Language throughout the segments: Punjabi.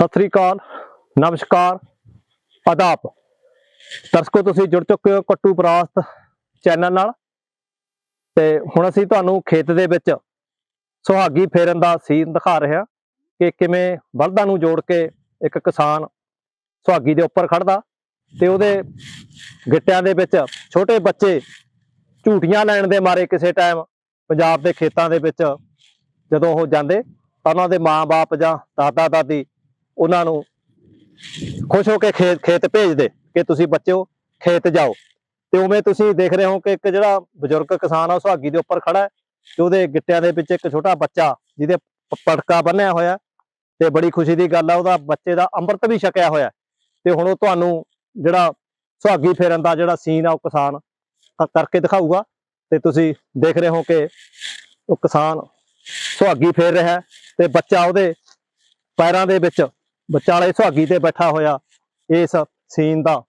ਸਤਿ ਸ੍ਰੀ ਅਕਾਲ, ਨਮਸਕਾਰ, ਆਦਾਬ। ਦਰਸ਼ਕੋ, ਤੁਸੀਂ ਜੁੜ ਚੁੱਕੇ ਹੋ ਕੱਟੂ ਬਰਾਸਤ ਚੈਨਲ ਨਾਲ। ਤੇ ਹੁਣ ਅਸੀਂ ਤੁਹਾਨੂੰ ਖੇਤ ਦੇ ਵਿੱਚ ਸੁਹਾਗੀ ਫੇਰਨ ਦਾ ਸੀਨ ਦਿਖਾ ਰਹੇ ਹਾਂ ਕਿ ਕਿਵੇਂ ਬਲਦਾਂ ਨੂੰ ਜੋੜ ਕੇ ਇੱਕ ਕਿਸਾਨ ਸੁਹਾਗੀ ਦੇ ਉੱਪਰ ਖੜਦਾ ਤੇ ਉਹਦੇ ਗਿੱਟਿਆਂ ਦੇ ਵਿੱਚ ਛੋਟੇ ਬੱਚੇ ਝੂਟੀਆਂ ਲੈਣ ਦੇ ਮਾਰੇ ਕਿਸੇ ਟਾਈਮ ਪੰਜਾਬ ਦੇ ਖੇਤਾਂ ਦੇ ਵਿੱਚ ਜਦੋਂ ਉਹ ਜਾਂਦੇ ਤਾਂ ਉਹਨਾਂ ਦੇ ਮਾਂ-ਬਾਪ ਜਾਂ ਦਾਦਾ ਦਾਦੀ ਉਹਨਾਂ ਨੂੰ ਖੁਸ਼ ਹੋ ਕੇ ਖੇਤ ਖੇਤ ਭੇਜਦੇ ਕਿ ਤੁਸੀਂ ਬੱਚਿਓ, ਖੇਤ ਜਾਓ। ਤੇ ਉਵੇਂ ਤੁਸੀਂ ਦੇਖ ਰਹੇ ਹੋ ਕਿ ਇੱਕ ਜਿਹੜਾ ਬਜ਼ੁਰਗ ਕਿਸਾਨ ਆ, ਉਹ ਸੁਹਾਗੀ ਦੇ ਉੱਪਰ ਖੜਾ ਹੈ ਤੇ ਉਹਦੇ ਗਿੱਟਿਆਂ ਦੇ ਵਿੱਚ ਇੱਕ ਛੋਟਾ ਬੱਚਾ ਜਿਹਦੇ ਪਟਕਾ ਬੰਨਿਆ ਹੋਇਆ ਤੇ ਬੜੀ ਖੁਸ਼ੀ ਦੀ ਗੱਲ ਆ, ਉਹਦਾ ਬੱਚੇ ਦਾ ਅੰਮ੍ਰਿਤ ਵੀ ਛਕਿਆ ਹੋਇਆ ਤੇ ਹੁਣ ਉਹ ਤੁਹਾਨੂੰ ਜਿਹੜਾ ਸੁਹਾਗੀ ਫੇਰਨ ਦਾ ਜਿਹੜਾ ਸੀਨ ਆ, ਉਹ ਕਿਸਾਨ ਕਰਕੇ ਦਿਖਾਊਗਾ। ਤੇ ਤੁਸੀਂ ਦੇਖ ਰਹੇ ਹੋ ਕਿ ਉਹ ਕਿਸਾਨ ਸੁਹਾਗੀ ਫੇਰ ਰਿਹਾ ਹੈ ਤੇ ਬੱਚਾ ਉਹਦੇ ਪੈਰਾਂ ਦੇ ਵਿੱਚ ਵਿਚਾਲੇ ਸੁਹਾਗੀ ਤੇ ਬੈਠਾ ਹੋਇਆ ਇਸ ਸੀਨ ਦਾ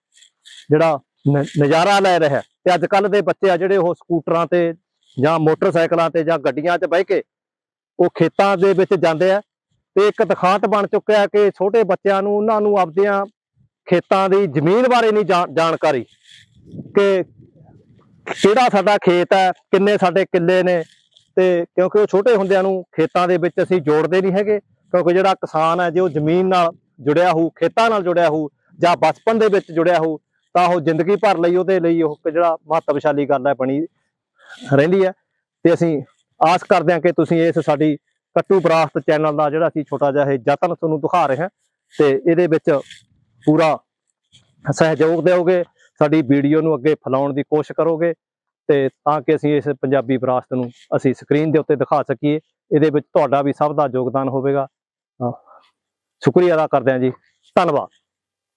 ਜਿਹੜਾ ਨ- ਨਜ਼ਾਰਾ ਲੈ ਰਿਹਾ ਤੇ ਅੱਜ ਕੱਲ ਦੇ ਬੱਚੇ ਆ ਜਿਹੜੇ ਉਹ ਸਕੂਟਰਾਂ ਤੇ ਜਾਂ ਮੋਟਰਸਾਈਕਲਾਂ ਤੇ ਜਾਂ ਗੱਡੀਆਂ 'ਚ ਬਹਿ ਕੇ ਉਹ ਖੇਤਾਂ ਦੇ ਵਿੱਚ ਜਾਂਦੇ ਆ ਤੇ ਇੱਕ ਦਿਖਾਂਤ ਬਣ ਚੁੱਕਿਆ ਕਿ ਛੋਟੇ ਬੱਚਿਆਂ ਨੂੰ ਉਹਨਾਂ ਨੂੰ ਆਪਦੀਆਂ ਖੇਤਾਂ ਦੀ ਜ਼ਮੀਨ ਬਾਰੇ ਨਹੀਂ ਜਾਣ- ਜਾਣਕਾਰੀ ਕਿ ਕਿਹੜਾ ਸਾਡਾ ਖੇਤ ਹੈ, ਕਿੰਨੇ ਸਾਡੇ ਕਿੱਲੇ ਨੇ ਤੇ ਕਿਉਂਕਿ ਉਹ ਛੋਟੇ ਹੁੰਦਿਆਂ ਨੂੰ ਖੇਤਾਂ ਦੇ ਵਿੱਚ ਅਸੀਂ ਜੋੜਦੇ ਨਹੀਂ ਹੈਗੇ। ਕਿਉਂਕਿ ਜਿਹੜਾ ਕਿਸਾਨ ਹੈ, ਜੇ ਉਹ ਜ਼ਮੀਨ ਨਾਲ ਜੁੜਿਆ ਹੋਊ, ਖੇਤਾਂ ਨਾਲ ਜੁੜਿਆ ਹੋਊ ਜਾਂ ਬਚਪਨ ਦੇ ਵਿੱਚ ਜੁੜਿਆ ਹੋਊ, ਤਾਂ ਉਹ ਜ਼ਿੰਦਗੀ ਭਰ ਲਈ ਉਹਦੇ ਲਈ ਉਹ ਇੱਕ ਜਿਹੜਾ ਮਹੱਤਵਸ਼ਾਲੀ ਗੱਲ ਹੈ ਬਣੀ ਰਹਿੰਦੀ ਹੈ। ਤੇ ਅਸੀਂ ਆਸ ਕਰਦੇ ਹਾਂ ਕਿ ਤੁਸੀਂ ਇਸ ਸਾਡੀ ਕੱਟੂ ਬਰਾਸਤ ਚੈਨਲ ਦਾ ਜਿਹੜਾ ਅਸੀਂ ਛੋਟਾ ਜਿਹਾ ਇਹ ਯਤਨ ਤੁਹਾਨੂੰ ਦਿਖਾ ਰਹੇ ਹਾਂ ਤੇ ਇਹਦੇ ਵਿੱਚ ਪੂਰਾ ਸਹਿਯੋਗ ਦਿਓਗੇ, ਸਾਡੀ ਵੀਡੀਓ ਨੂੰ ਅੱਗੇ ਫੈਲਾਉਣ ਦੀ ਕੋਸ਼ਿਸ਼ ਕਰੋਗੇ ਤੇ ਤਾਂ ਕਿ ਅਸੀਂ ਇਸ ਪੰਜਾਬੀ ਵਿਰਾਸਤ ਨੂੰ ਅਸੀਂ ਸਕਰੀਨ ਦੇ ਉੱਤੇ ਦਿਖਾ ਸਕੀਏ। ਇਹਦੇ ਵਿੱਚ ਤੁਹਾਡਾ ਵੀ ਸਭ ਦਾ ਯੋਗਦਾਨ ਹੋਵੇਗਾ। ਸ਼ੁਕਰੀਆ ਅਦਾ ਕਰਦੇ ਹਾਂ ਜੀ। ਧੰਨਵਾਦ।